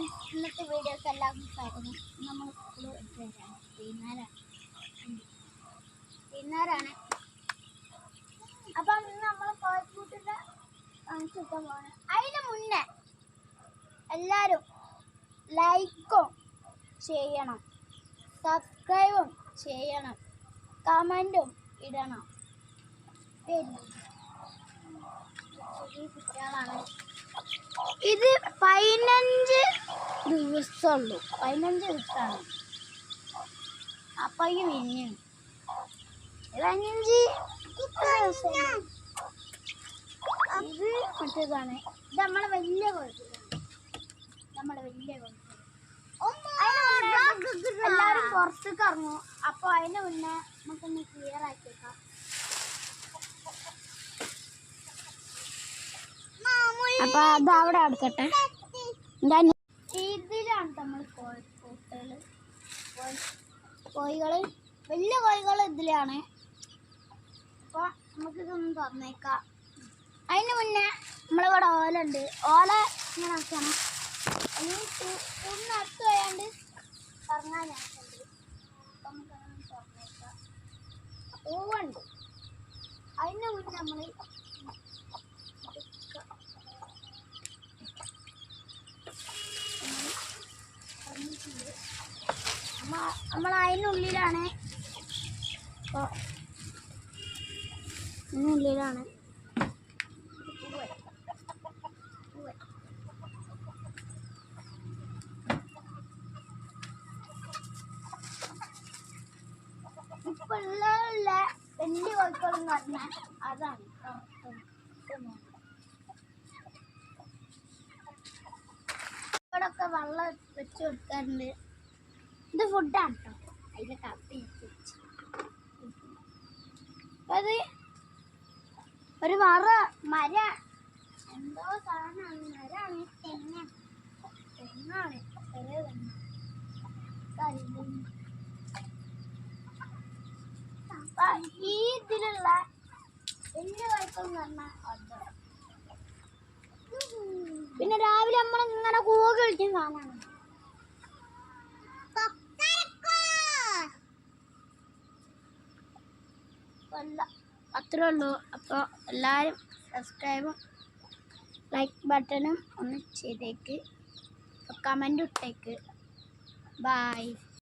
ഇന്നത്തെ വീഡിയോസ് എല്ലാവർക്കും സ്വാഗതം നമ്മൾ സ്കൂൾ അപ്പം ഇന്ന് നമ്മൾ കോഴിക്കൂട്ടിന്റെ കാണിച്ചിട്ടാൻ പോകണം അതിന് മുന്നേ എല്ലാവരും ലൈക്കും ചെയ്യണം. സബ്സ്ക്രൈബും ചെയ്യണം. കമന്റും ഇടണം. ഇത് പതിനഞ്ച് ദിവസമുള്ളൂ. പതിനഞ്ച് ദിവസമാണ്. അപ്പൊ ഈ വിഞ്ഞു പതിനഞ്ച് ഇത് മറ്റേതാണ്. ഇത് നമ്മളെ വലിയ കുഴപ്പമാണ് നമ്മളെ വലിയ കുഴപ്പം എല്ലാവരും പുറത്തേക്ക് ഇറങ്ങും. അപ്പൊ അതിന് മുന്നേ നമുക്കൊന്ന് ക്ലിയർ ആക്കിയേക്കാം അപ്പൊ അത് അവിടെ അടുക്കട്ടെ ഇതിലാണ് നമ്മൾ കോഴിക്കൂട്ടുകൾ കോഴികൾ വലിയ കോഴികൾ ഇതിലാണ്. അപ്പോൾ നമുക്കിതൊന്നും തുറന്നേക്കാം. അതിന് മുന്നേ നമ്മളിവിടെ ഓല ഉണ്ട് ഓല ഇങ്ങനെ ആക്കണം. അല്ലെങ്കിൽ ഒന്ന് അടുത്ത് പോയാണ്ട് പറഞ്ഞാൽ ഞാൻ അപ്പം നമുക്കതൊന്ന് പൂവുണ്ട്. അതിന് മുന്നേ നമ്മൾ നമ്മൾ അതിനുള്ളിലാണ് അപ്പോൾ അതിനുള്ളിലാണ് ഉള്ള വലിയ. ഇതൊന്നും. ഇവിടൊക്കെ വെള്ളം വെച്ച് കൊടുക്കാറുണ്ട് ഇത് ഫുഡാണ് കേട്ടോ അതിൽ കപ്പി അത് ഒരു മറ മര എന്തോ സാധനമാണ്. മരാണ് തെങ്ങ. തെങ്ങാണ്. ചെറിയ തെങ്ങ. ഈ ഇതിലുള്ള വലിയ കുഴപ്പം പറഞ്ഞാൽ പിന്നെ രാവിലെ നമ്മളിങ്ങനെ കൂക കളിക്കുന്ന സാധനമാണ് അല്ല അത്രേ ഉള്ളൂ. അപ്പോൾ എല്ലാവരും സബ്സ്ക്രൈബും ലൈക്ക് ബട്ടണും ഒന്ന് ചെയ്തേക്ക്. കമന്റ് ഇട്ടേക്ക്. ബായ്